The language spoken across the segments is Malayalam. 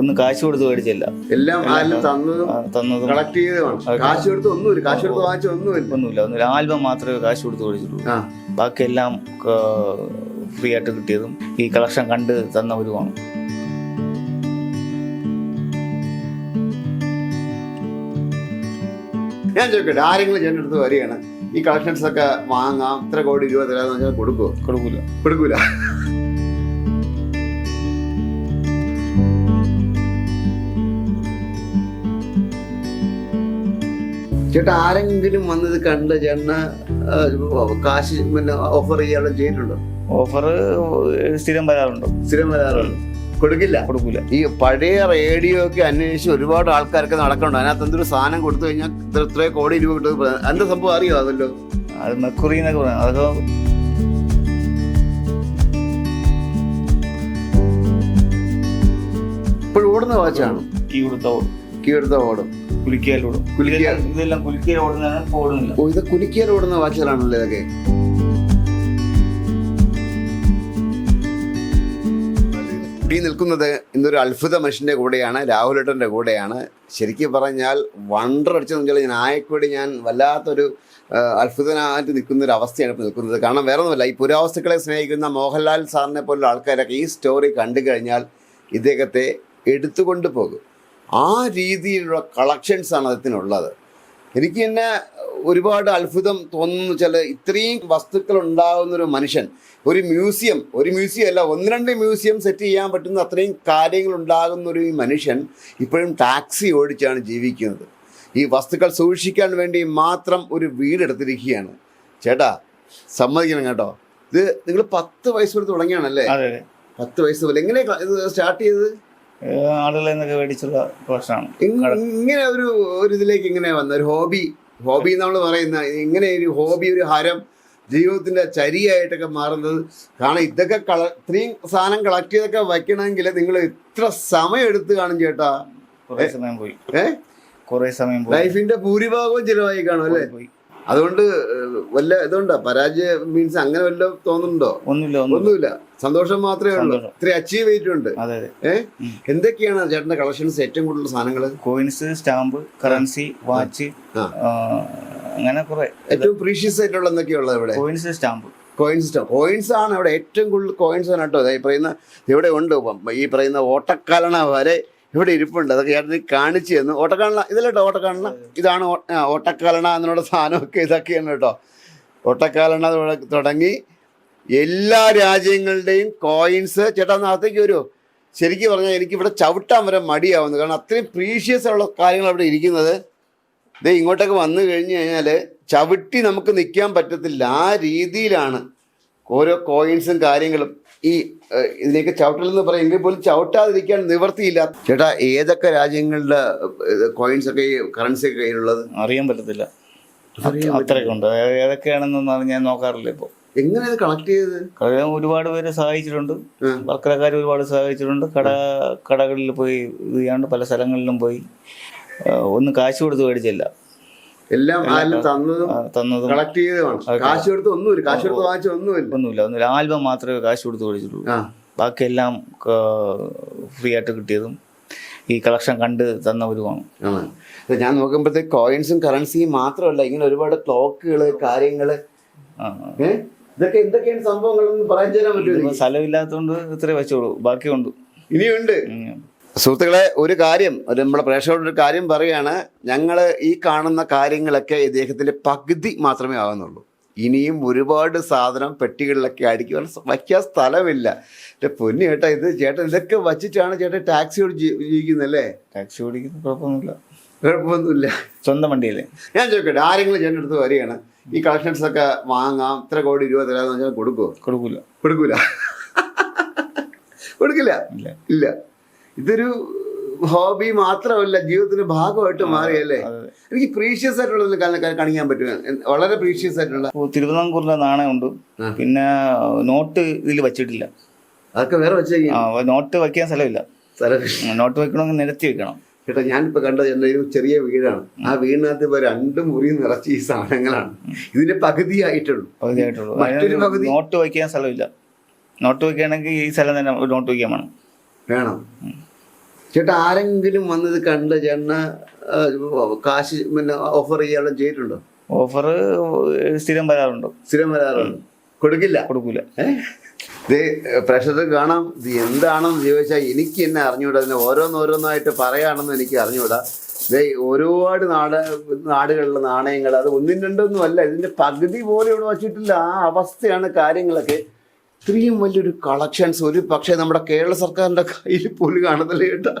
ഒന്നും കാശ് കൊടുത്ത് മേടിച്ചില്ല. എല്ലാം ആരും തന്നതും ആ, തന്നതും കളക്ട് ചെയ്തതാണ് കാശ് കൊടുത്ത് ഒന്നുമില്ല. കാശ് കൊടുത്ത് വാങ്ങിച്ച ഒന്നുമില്ല. ഒന്നുമില്ല. ഒന്നുമില്ല. ആൽബം മാത്രമേ കാശ് കൊടുത്ത് മേടിച്ചിട്ടുള്ളൂ ബാക്കിയെല്ലാം ഫ്രീ ആയിട്ട് കിട്ടിയതും ഈ കളക്ഷൻ കണ്ട് തന്നവരുമാണ് ഞാൻ ചോദിക്കട്ടെ ആരെങ്കിലും ചേട്ടന്റെ അടുത്ത് വരികയാണ് ഈ കളക്ഷൻസ് ഒക്കെ വാങ്ങാം ഇത്ര കോടി രൂപ തരാന്ന് വെച്ചാൽ കൊടുക്കുമോ കൊടുക്കൂല. കൊടുക്കൂല. ചേട്ടാ ആരെങ്കിലും വന്നത് കണ്ട് ചേട്ടന് കാശ് പിന്നെ ഓഫർ ചെയ്യാനുള്ള ചെയ്തിട്ടുണ്ടോ? ഓഫർ സ്ഥിരം വരാറുണ്ടോ. സ്ഥിരം വരാറുണ്ട്. കൊടുക്കില്ല? കൊടുക്കില്ല ഈ പഴയ റേഡിയോ ഒക്കെ അന്വേഷിച്ച് ഒരുപാട് ആൾക്കാരൊക്കെ നടക്കണ്ട അതിനകത്ത് എന്തൊരു സാധനം കൊടുത്തു കഴിഞ്ഞാൽ ഇത്ര ഇത്ര കോടി രൂപ കിട്ടും അതിന്റെ സംഭവം അറിയോ അതല്ലോ? അത് മെക്കുറി എന്നൊക്കെ പറയാം. അതൊക്കെ ഇപ്പോഴും ഓടുന്ന വാച്ചാണ്? ഈ കൊടുത്ത ഓടും. കീ എടുത്ത ഓടും. കുലുക്കിയാലോടും കുലുക്കിയാൽ- ഇതെല്ലാം- ഇതെല്ലാം കുലിക്കയിൽ ഓടുന്നതാണ് ഓടുന്നില്ല. ഓ ഇത് കുലിക്കിയാൽ ഓടുന്ന വാച്ചുകളാണല്ലോ ഇതൊക്കെ. ഈ നിൽക്കുന്നത് ഇന്നൊരു അത്ഭുത മനുഷ്യന്റെ കൂടെയാണ് രാഹുലേട്ടന്റെ കൂടെയാണ്. ശരിക്കും പറഞ്ഞാൽ വണ്ടർ അടിച്ചു വെച്ചാൽ ഞാൻ ആയക്കൂടി ഞാൻ വല്ലാത്തൊരു അത്ഭുതനായിട്ട് നിൽക്കുന്ന ഒരു അവസ്ഥയാണ് ഇപ്പോൾ നിൽക്കുന്നത്. കാരണം വേറെ ഒന്നുമല്ല ഈ പുരാവസ്തുക്കളെ സ്നേഹിക്കുന്ന മോഹൻലാൽ സാറിനെ പോലുള്ള ആൾക്കാരൊക്കെ ഈ സ്റ്റോറി കണ്ടു കഴിഞ്ഞാൽ ഇദ്ദേഹത്തെ എടുത്തുകൊണ്ട് പോകും. ആ രീതിയിലുള്ള കളക്ഷൻസാണ് ആണ് അദ്ദേഹത്തിനുള്ളത് എനിക്ക് തന്നെ ഒരുപാട് അത്ഭുതം തോന്നുന്നു വെച്ചാൽ ഇത്രയും വസ്തുക്കൾ ഉണ്ടാകുന്ന ഒരു മനുഷ്യൻ. ഒരു മ്യൂസിയം ഒരു മ്യൂസിയം അല്ല ഒന്ന് രണ്ട് മ്യൂസിയം സെറ്റ് ചെയ്യാൻ പറ്റുന്ന അത്രയും കാര്യങ്ങൾ ഉണ്ടാകുന്ന ഒരു മനുഷ്യൻ ഇപ്പോഴും ടാക്സി ഓടിച്ചാണ് ജീവിക്കുന്നത്. ഈ വസ്തുക്കൾ സൂക്ഷിക്കാൻ വേണ്ടി മാത്രം ഒരു വീടെടുത്തിരിക്കുകയാണ് ചേട്ടാ സമ്മതിക്കണം കേട്ടോ. ഇത് നിങ്ങൾ പത്ത് വയസ്സ് വരെ തുടങ്ങിയാണല്ലേ? പത്ത് വയസ്സ് പോലെ. എങ്ങനെയാ ഇത് സ്റ്റാർട്ട് ചെയ്തത്? ആളുകളിൽ നിന്നൊക്കെ മേടിച്ചുള്ള കളക്ഷനാണ് ഇങ്ങനെ ഒരു ഒരു ഇതിലേക്ക് ഇങ്ങനെ വന്ന ഒരു ഹോബി ഹോബി നമ്മൾ പറയുന്ന ഇങ്ങനെ ഒരു ഹോബി ഒരു ഹരം ജീവിതത്തിന്റെ ചരിയായിട്ടൊക്കെ മാറുന്നത് കാരണം ഇതൊക്കെ കള ഇത്രയും സാധനം കളക്ട് ചെയ്തൊക്കെ വയ്ക്കണമെങ്കിൽ നിങ്ങൾ ഇത്ര സമയം എടുത്ത് കാണും ചേട്ടാ. കുറെ സമയം പോയി. ഏഹ് കുറെ സമയം ലൈഫിന്റെ ഭൂരിഭാഗവും ചിലവായി കാണും അല്ലേ? പോയി. അതുകൊണ്ട് വല്ല ഇതുണ്ടോ? പരാജയ മീൻസ് അങ്ങനെ വല്ല തോന്നുന്നുണ്ടോ? ഒന്നുമില്ല ഒന്നുമില്ല. സന്തോഷം മാത്രമേ ഉള്ളൂ. ഇത്രയും ഇത്ര അച്ചീവ് ചെയ്തിട്ടുണ്ട് ഏഹ്? എന്തൊക്കെയാണ് ചേട്ടന്റെ കളക്ഷൻസ് ഏറ്റവും കൂടുതൽ സാധനങ്ങൾ കോയിൻസ് സ്റ്റാമ്പ് കറൻസി വാച്ച് അങ്ങനെ കുറെ. ഏറ്റവും പ്രീഷ്യസ് ആയിട്ടുള്ള എന്തൊക്കെയുള്ളത് ഇവിടെ? കോയിൻസ് സ്റ്റാമ്പ് കോയിൻസ് കോയിൻസ് ആണ് ഇവിടെ ഏറ്റവും കൂടുതൽ കോയിൻസ് ആണ് കേട്ടോ. ഈ പറയുന്ന ഇവിടെ ഉണ്ട്. ഈ പറയുന്ന ഓട്ടക്കലണ വരെ ഇവിടെ ഇരിപ്പുണ്ട്. അതൊക്കെ ചേട്ടന് കാണിച്ചു തന്നു. ഓട്ടക്കാണല ഇതല്ല കേട്ടോ ഓട്ടക്കാണല ഇതാണ് ഓട്ടക്കാലണ എന്നുള്ള സാധനമൊക്കെ ഇതൊക്കെയാണ് കേട്ടോ. ഓട്ടക്കാലണ തുടങ്ങി. എല്ലാ രാജ്യങ്ങളുടെയും കോയിൻസ് ചേട്ടാ നാളത്തേക്ക് വരുമോ ശരിക്കും പറഞ്ഞാൽ എനിക്ക് ഇവിടെ ചവിട്ടാൻ വരെ മടിയാവുന്നു. കാരണം അത്രയും പ്രീഷ്യസ് ഉള്ള കാര്യങ്ങൾ അവിടെ ഇരിക്കുന്നത്. ദേ ഇങ്ങോട്ടൊക്കെ വന്നു കഴിഞ്ഞു കഴിഞ്ഞാൽ ചവിട്ടി നമുക്ക് നിൽക്കാൻ പറ്റത്തില്ല. ആ രീതിയിലാണ് ഓരോ കോയിൻസും കാര്യങ്ങളും ഈ ഇതിലേക്ക് ചവിട്ടലെന്ന് പറയും എങ്കിൽ പോലും ചവിട്ടാതിരിക്കാൻ നിവർത്തിയില്ല ചേട്ടാ ഏതൊക്കെ രാജ്യങ്ങളുടെ കോയിൻസ് ഒക്കെ ഈ കറൻസി ഒക്കെ കയ്യിലുള്ളത്? അറിയാൻ പറ്റത്തില്ല. അത്രയ്ക്കുണ്ട് അത്രയൊക്കെ ഉണ്ട് ഏ- ഏതൊക്കെയാണെന്നൊന്നും ഞാൻ നോക്കാറില്ല ഇപ്പോൾ എങ്ങനെ ഇത് കളക്ട് ചെയ്തത്? ഒരുപാട് പേര് സഹായിച്ചിട്ടുണ്ട്. വർക്കലക്കാർ ഒരുപാട് സഹായിച്ചിട്ടുണ്ട്. കട കടകളിൽ പോയി ഇത് ചെയ്യാണ്ട് പല സ്ഥലങ്ങളിലും പോയി ഒന്ന് ഒന്നും കാശ് കൊടുത്ത് മേടിച്ചില്ല. എല്ലാം ആരും തന്നതും കളക്ട് ചെയ്തതാണ്. കാശ് കൊടുത്ത് ഒന്നുമില്ല. കാശ് കൊടുത്ത് വാങ്ങിച്ച ഒന്നുമില്ല. ഒന്നുമില്ല. ഒന്നുമില്ല. ആൽബം മാത്രമേ കാശ് കൊടുത്ത് മേടിച്ചിട്ടുള്ളൂ. ബാക്കിയെല്ലാം ഫ്രീ ആയിട്ട് കിട്ടിയതും ഈ കളക്ഷൻ കണ്ട് തന്നവരുമാണ് ഞാൻ നോക്കുമ്പോഴത്തേക്ക് കോയിൻസും കറൻസിയും മാത്രമല്ല ഇങ്ങനെ ഒരുപാട് ക്ലോക്കുകൾ കാര്യങ്ങൾ. ഇതൊക്കെ എന്തൊക്കെയാണ് സംഭവങ്ങളെന്ന് പറയാൻ തരാൻ പറ്റുമോ? സ്ഥലമില്ലാത്തതുകൊണ്ട് ഇത്രേ വെച്ചോളൂ. ബാക്കിയുണ്ട്. ഇനിയുണ്ട്. സുഹൃത്തുക്കളെ ഒരു കാര്യം ഒരു നമ്മുടെ പ്രേക്ഷകരോട് ഒരു കാര്യം പറയുകയാണ്. ഞങ്ങൾ ഈ കാണുന്ന കാര്യങ്ങളൊക്കെ ഇദ്ദേഹത്തിന്റെ പകുതി മാത്രമേ ആകുന്നുള്ളൂ ഇനിയും ഒരുപാട് സാധനം പെട്ടികളിലൊക്കെ അടിക്കുവാൻ വയ്ക്കാൻ സ്ഥലമില്ല. എന്റെ പൊന്നു ചേട്ടാ ഇത് ചേട്ടൻ ഇതൊക്കെ വച്ചിട്ടാണ് ചേട്ടൻ ടാക്സി ഓടി ജീവിക്കുന്നല്ലേ? ടാക്സി ഓടിക്കുന്ന കുഴപ്പമൊന്നുമില്ല. കുഴപ്പമൊന്നുമില്ല. സ്വന്തം വണ്ടിയിൽ ഞാൻ ചോദിക്കട്ടെ ആരെങ്കിലും ചേട്ടൻ അടുത്ത് വരികയാണ് ഈ കളക്ഷൻസ് ഒക്കെ വാങ്ങാം ഇത്ര കോടി രൂപ തരാമെന്ന് വെച്ചാൽ കൊടുക്കുമോ കൊടുക്കൂല. കൊടുക്കൂല. കൊടുക്കില്ല. ഇല്ല. ഇതൊരു ഹോബി മാത്രമല്ല ജീവിതത്തിന്റെ ഭാഗമായിട്ട് മാറിയല്ലേ. എനിക്ക് പ്രീഷ്യസ് ആയിട്ടുള്ള കാണിക്കാൻ പറ്റും വളരെ പ്രീഷ്യസ് ആയിട്ടുള്ള. തിരുവിതാംകൂറിലെ നാണയമുണ്ട്. പിന്നെ നോട്ട് ഇതിൽ വെച്ചിട്ടില്ല. അതൊക്കെ വേറെ വെച്ചേക്കും നോട്ട് വെക്കാൻ സ്ഥലമില്ല. നോട്ട് വെക്കണമെങ്കിൽ നിരത്തി വെക്കണം ചേട്ടാ ഞാനിപ്പോ കണ്ടത് എന്റെ ഒരു ചെറിയ വീടാണ്. ആ വീടിനകത്ത് ഇപ്പൊ രണ്ട് മുറി നിറച്ച് ഈ സാധനങ്ങളാണ്. ഇതിന്റെ പകുതിയായിട്ടുള്ളൂ. പകുതിയായിട്ടുള്ളൂ. മറ്റൊരു ആയിട്ടുള്ളൂ പകുതി? നോട്ട് വയ്ക്കാൻ സ്ഥലമില്ല. നോട്ട് വയ്ക്കുകയാണെങ്കിൽ ഈ സ്ഥലം തന്നെ നോട്ട് വയ്ക്കാൻ വേണം. വേണം. ചേട്ടാ ആരെങ്കിലും വന്നത് കണ്ട് ചേട്ടന് കാശ് പിന്നെ ഓഫർ ചെയ്യാനുള്ള ചെയ്തിട്ടുണ്ടോ? ഓഫർ സ്ഥിരം വരാറുണ്ട്. സ്ഥിരം വരാറുണ്ട്. കൊടുക്കില്ല? കൊടുക്കൂല. ഇത് പ്രഷർ കാണാം. ഇത് എന്താണെന്ന് ചോദിച്ചാൽ എനിക്ക് എന്നെ അറിഞ്ഞൂടാ. ഇതിനെ ഓരോന്നോരോന്നായിട്ട് പറയാണെന്ന് എനിക്ക് അറിഞ്ഞൂടാ. ഇതേ ഒരുപാട് നാട് നാടുകളിലെ നാണയങ്ങൾ അത് ഒന്നും രണ്ടൊന്നും അല്ല. ഇതിന്റെ പകുതി പോലും ഇവിടെ വച്ചിട്ടില്ല. ആ അവസ്ഥയാണ് കാര്യങ്ങളൊക്കെ. ഇത്രയും വലിയൊരു കളക്ഷൻസ് ഒരു പക്ഷേ നമ്മുടെ കേരള സർക്കാരിന്റെ കയ്യിൽ പോലും കാണുന്നില്ല കേട്ടാ.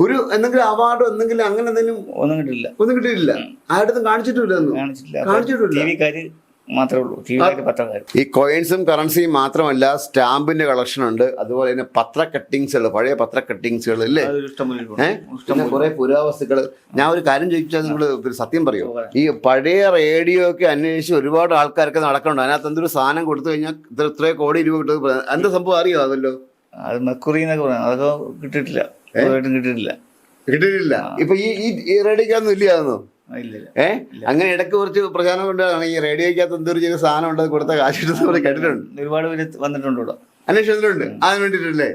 ഒരു എന്തെങ്കിലും അവാർഡോ എന്തെങ്കിലും അങ്ങനെ എന്തെങ്കിലും ഒന്നും കിട്ടില്ല ഒന്നും കിട്ടിയിട്ടില്ല. ആരുടെ കാണിച്ചിട്ടില്ല കാണിച്ചിട്ടില്ല. കാണിച്ചിട്ടില്ല. മാത്രമേ ഉള്ളൂ. ടി വിക്കാര് പത്രക്കാര് ഈ കോയിൻസും കറൻസിയും മാത്രമല്ല സ്റ്റാമ്പിന്റെ കളക്ഷൻ ഉണ്ട്. അതുപോലെ തന്നെ പത്ര കട്ടിങ്സുകൾ പഴയ പത്ര കട്ടിങ്സുകൾ അല്ലേ കുറെ പുരാവസ്തുക്കൾ ഞാൻ ഒരു കാര്യം ചോദിച്ചാൽ നിങ്ങൾ സത്യം പറയൂ. ഈ പഴയ റേഡിയോ ഒക്കെ അന്വേഷിച്ച് ഒരുപാട് ആൾക്കാരൊക്കെ നടക്കണുണ്ട്. അതിനകത്ത് എന്തൊരു സാധനം കൊടുത്തു കഴിഞ്ഞാൽ ഇത്ര ഇത്രയോ കോടി രൂപ കിട്ടും. എന്താ സംഭവം അറിയോ അതല്ലോ? അത് മെക്കുറി എന്നൊക്കെ പറയാം. അതൊക്കെ കിട്ടിയിട്ടില്ല. കിട്ടിട്ടില്ല കിട്ടിയിട്ടില്ല. കിട്ടിയിട്ടില്ല. ഇപ്പൊ ഈ ഈ- ഈ റേഡിയോക്കകത്തൊന്നും ഏഹ് അങ്ങനെ ഇടയ്ക്ക് കുറച്ച് പ്രചാരണം കൊണ്ടാണ് ഈ റേഡിയോക്കകത്ത് എന്തൊരു ചെയ്ത സാധനം ഉണ്ട് അത് കൊടുത്ത കാശിട്ടെന്ന് പറഞ്ഞ് കേട്ടിട്ടുണ്ട്. ഒരുപാട് പേര് വന്നിട്ടുണ്ട് ഇവിടെ. അന്വേഷണത്തിലുണ്ട്. അതിന് വേണ്ടിയിട്ടല്ലേ?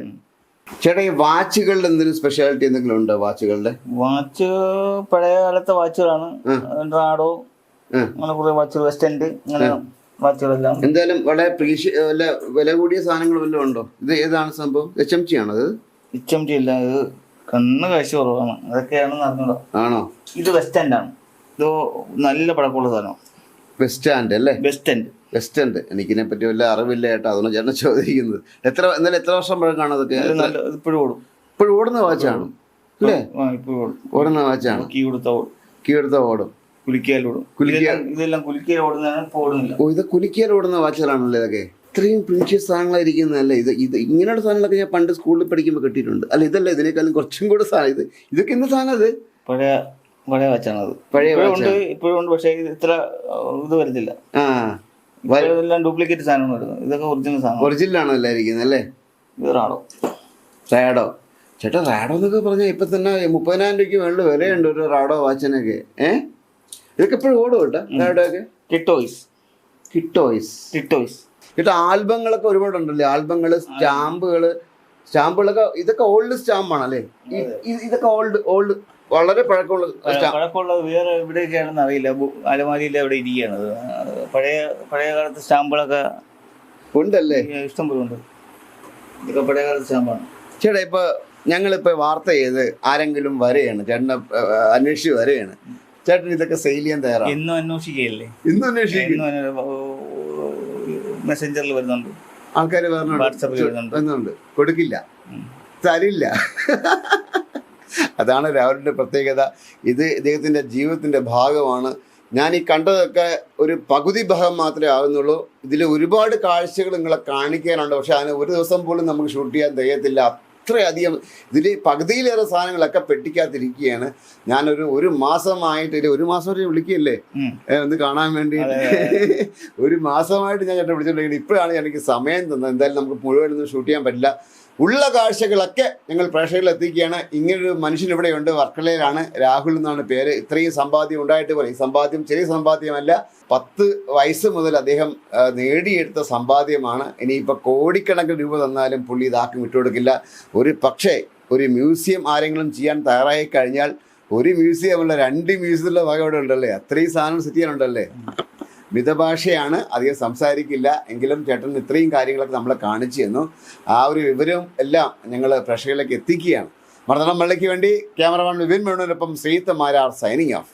ചേട്ടാ ഈ വാച്ചുകളിൽ എന്തെങ്കിലും സ്പെഷ്യാലിറ്റി എന്തെങ്കിലും ഉണ്ടോ വാച്ചുകളുടെ? വാച്ച് പഴയ കാലത്തെ വാച്ചുകളാണ്. റാഡോ. അങ്ങനെ കുറെ വാച്ചുകൾ വെസ്റ്റൻഡ് അങ്ങനെ വാച്ചുകളെല്ലാം. എന്തായാലും വളരെ പ്രീഷ വല്ല വില കൂടിയ സാധനങ്ങൾ വല്ലതും ഉണ്ടോ? ഇത് ഏതാണ് സംഭവം? എച്ച് എം ടി ആണോ അത് എം ടി അല്ല ഇത് കണ്ണ് കാഴ്ച കുറവാണ്. അതൊക്കെയാണ് നടന്നത്. ആണോ? ഇത് വെസ്റ്റൻഡ് ആണ്. ഇത് നല്ല പഴക്കമുള്ള സാധനം. വെസ്റ്റ് ആൻഡ് അല്ലേ? വെസ്റ്റ് എൻഡ് വെസ്റ്റ് ആൻഡ് എനിക്കിതിനെ പറ്റി വല്ല അറിവില്ല ഏട്ടാ അതുകൊണ്ട് ചേട്ടൻ ചോദിക്കുന്നത്? എത്ര എന്നാലും എത്ര വർഷം പഴക്കമാണ് അതൊക്കെ? നല്ല ഇപ്പോഴും ഓടും. ഇപ്പോഴും ഓടുന്ന വാച്ചാണ്. അല്ലേ? ഓടുന്ന വാച്ചാണ്. കീ കൊടുത്ത ഓടും. കീ എടുത്ത ഓടും. കുലിക്കിയാൽ ഓടും. കുലുക്കിയാൽ- ഇതെല്ലാം- ഇതെല്ലാം കുലിക്കിയാൽ ഓടുന്നതാണ് ഓടുന്നില്ല. ഓ ഇത് ഓടുന്ന വാച്ചുകളാണല്ലേ ഇതൊക്കെ? ഇത്രയും പ്രീഷ്യസ് സാധനങ്ങളായിരിക്കുന്നതല്ലേ ഇത് ഇത് ഇങ്ങനെയുള്ള സാധനങ്ങളൊക്കെ ഞാൻ പണ്ട് സ്കൂളിൽ പഠിക്കുമ്പോൾ കിട്ടിയിട്ടുണ്ട്. അല്ല ഇതല്ല ഇതിനേക്കാളും കുറച്ചും കൂടെ സാധനം ഇത് ഇതൊക്കെ എന്ത് സാധനം ഇത്? പഴയ പഴയ വാച്ചാണത്. പഴയ ഇപ്പോഴും ഉണ്ട് ഇപ്പോഴും ഉണ്ട് പക്ഷേ ഇത്ര ഇത് വരുന്നില്ല ആ. എല്ലാം ഡ്യൂപ്ലിക്കേറ്റ് സാധനമാണ് വരുന്നത്. ഇതൊക്കെ ഒറിജിനൽ സാധനം ഒറിജിനലാണോ എല്ലാം ഇരിക്കുന്നത് അല്ലേ? ഇത് റാഡോ. റാഡോ. ചേട്ടാ റാഡോ എന്നൊക്കെ പറഞ്ഞാൽ ഇപ്പൊ തന്നെ മുപ്പതിനായിരം രൂപയ്ക്ക് വേണ്ട വിലയുണ്ട് ഒരു റാഡോ വാച്ചിനൊക്കെ. ഏ? ഇതൊക്കെ എപ്പോഴും ഓടും കേട്ടോ റാഡോ ഒക്കെ ടിറ്റോയ്സ് കിട്ടോയ്സ്. ടിറ്റോയ്സ് ചേട്ടാ ആൽബങ്ങളൊക്കെ ഒരുപാടുണ്ടല്ലേ ആൽബങ്ങൾ സ്റ്റാമ്പുകൾ സ്റ്റാമ്പുകളൊക്കെ ഇതൊക്കെ ഓൾഡ് സ്റ്റാമ്പാണല്ലേ? ഇതൊക്കെ ഓൾഡ് ഓൾഡ്. വളരെ പഴക്കമുള്ള പഴക്കമുള്ളത് വേറെ എവിടെയൊക്കെയാണെന്ന് അറിയില്ല. അലമാരിയിൽ അവിടെ ഇരിക്കുകയാണ് പഴയ പഴയ കാലത്ത് സ്റ്റാമ്പുകളൊക്കെ ഉണ്ടല്ലേ? ഇഷ്ടം പോലെ ഉണ്ട് ഇതൊക്കെ പഴയ കാലത്ത് സ്റ്റാമ്പാണ്. ചേട്ടാ ഇപ്പൊ ഞങ്ങളിപ്പോ വാർത്ത ചെയ്ത് ആരെങ്കിലും വരെയാണ് ചേട്ടനെ അന്വേഷിച്ച് വരെയാണ് ചേട്ടൻ ഇതൊക്കെ സെയിൽ ചെയ്യാൻ തയ്യാറാണ് ഇന്നും അന്വേഷിക്കുകയല്ലേ? ഇന്നും അന്വേഷിക്കും. മെസ്സഞ്ചറിൽ വരുന്നുണ്ട്. ആൾക്കാർ വാട്സാപ്പിൽ വരുന്നുണ്ട്. വരുന്നുണ്ട്. കൊടുക്കില്ല. തരില്ല. അതാണ് രാഹുലിന്റെ പ്രത്യേകത. ഇത് ഇദ്ദേഹത്തിന്റെ ജീവിതത്തിന്റെ ഭാഗമാണ്. ഞാൻ ഈ കണ്ടതൊക്കെ ഒരു പകുതി ഭാഗം മാത്രമേ ആകുന്നുള്ളൂ ഇതിൽ ഒരുപാട് കാഴ്ചകൾ നിങ്ങളെ കാണിക്കാനുണ്ട്. പക്ഷേ അതിന് ഒരു ദിവസം പോലും നമുക്ക് ഷൂട്ട് ചെയ്യാൻ തികയത്തില്ല. അത്രയധികം ഇതിൽ പകുതിയിലേറെ സാധനങ്ങളൊക്കെ പെട്ടിക്കാത്തിരിക്കുകയാണ് ഞാനൊരു ഒരു മാസമായിട്ട് ഇല്ല, ഒരു മാസം വരെ വിളിക്കുകയല്ലേ. ഒന്ന് കാണാൻ വേണ്ടി. ഒരു മാസമായിട്ട് ഞാൻ ചേട്ടൻ വിളിച്ചിട്ടുണ്ടെങ്കിൽ ഇപ്പോഴാണ് എനിക്ക് സമയം തന്നത്. എന്തായാലും നമുക്ക് മുഴുവനൊന്നും ഷൂട്ട് ചെയ്യാൻ പറ്റില്ല. ഉള്ള കാഴ്ചകളൊക്കെ ഞങ്ങൾ പ്രേക്ഷകരിൽ എത്തിക്കുകയാണ് ഇങ്ങനൊരു മനുഷ്യൻ ഇവിടെയുണ്ട് വർക്കലയിലാണ്. രാഹുൽ എന്നാണ് പേര്. ഇത്രയും സമ്പാദ്യം ഉണ്ടായിട്ട് പോലും. ഈ സമ്പാദ്യം ചെറിയ സമ്പാദ്യമല്ല പത്ത് വയസ്സ് മുതൽ അദ്ദേഹം നേടിയെടുത്ത സമ്പാദ്യമാണ്. ഇനിയിപ്പോൾ കോടിക്കണക്കിന് രൂപ തന്നാലും പുള്ളി ഇതാക്കി വിട്ടുകൊടുക്കില്ല. ഒരു പക്ഷേ ഒരു മ്യൂസിയം ആരെങ്കിലും ചെയ്യാൻ തയ്യാറായി കഴിഞ്ഞാൽ ഒരു മ്യൂസിയം അല്ല രണ്ട് മ്യൂസിയത്തിലുള്ള വക ഇവിടെ ഉണ്ടല്ലേ? അത്രയും സാധനം സെറ്റ് ചെയ്യാനുണ്ടല്ലേ? മിതഭാഷയാണ് അധികം സംസാരിക്കില്ല. എങ്കിലും ചേട്ടൻ ഇത്രയും കാര്യങ്ങളൊക്കെ നമ്മളെ കാണിച്ചു തന്നു. ആ ഒരു വിവരവും എല്ലാം ഞങ്ങൾ പ്രേക്ഷകരിലേക്ക് എത്തിക്കുകയാണ്. മർദ്ദനം മള്ളിക്ക് വേണ്ടി ക്യാമറമാൻ വിപിൻ മേണുവിനൊപ്പം ശ്രീത്ത് മാരാർ സൈനിങ് ഓഫ്